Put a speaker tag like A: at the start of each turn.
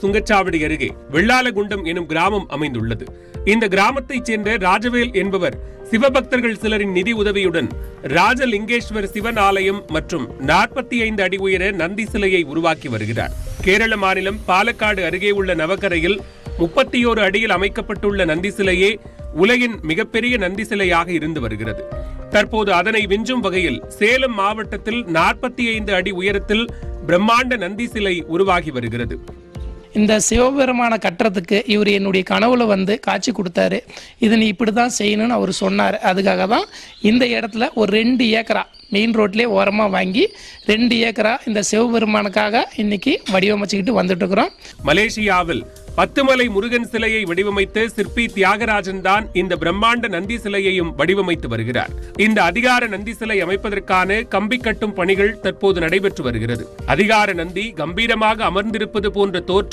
A: சுங்கச்சாவடி அருகே வெள்ளாலகுண்டம் எனும் கிராமம் அமைந்துள்ளது. இந்த கிராமத்தைச் சேர்ந்த ராஜவேல் என்பவர் சிவபக்தர்கள் சிலரின் நிதி உதவியுடன் ராஜலிங்கேஸ்வர் சிவன் ஆலயம் மற்றும் நாற்பத்தி ஐந்து அடி உயர நந்தி சிலையை உருவாக்கி வருகிறார். கேரள மாநிலம் பாலக்காடு அருகே உள்ள நவக்கரையில் முப்பத்தி ஓரு அடியில் அமைக்கப்பட்டுள்ள நந்தி சிலையே உலகின் மிகப்பெரிய நந்தி சிலையாக இருந்து வருகிறது. தற்போது அதனை விஞ்சும் வகையில் சேலம் மாவட்டத்தில் நாற்பத்தி ஐந்து அடி உயரத்தில் பிரம்மாண்ட நந்தி சிலை உருவாகி வருகிறது.
B: இந்த சிவபெருமானை கட்டுறதுக்கு இவர் என்னுடைய கனவுல வந்து காட்சி கொடுத்தாரு. இது நீ இப்படி தான் செய்யணும்னு அவர் சொன்னார். அதுக்காக தான் இந்த இடத்துல ஒரு ரெண்டு ஏக்கரா மெயின் ரோட்லேயே ஓரமாக வாங்கி ரெண்டு ஏக்கரா இந்த சிவபெருமானுக்காக இன்னைக்கு வடிவமைச்சுக்கிட்டு வந்துட்டு இருக்கிறோம்
A: மலேசியாவில் பத்துமலை முருகன் சிலையை வடிவமைத்து சிற்பி தியாகராஜன் தான் இந்த பிரம்மாண்ட நந்தி சிலையையும் வடிவமைத்து வருகிறார். இந்த அதிகார நந்தி சிலை அமைப்பதற்கான கம்பி கட்டும் பணிகள் தற்போது நடைபெற்று வருகிறது. அதிகார நந்தி கம்பீரமாக அமர்ந்திருப்பது போன்ற தோற்றம்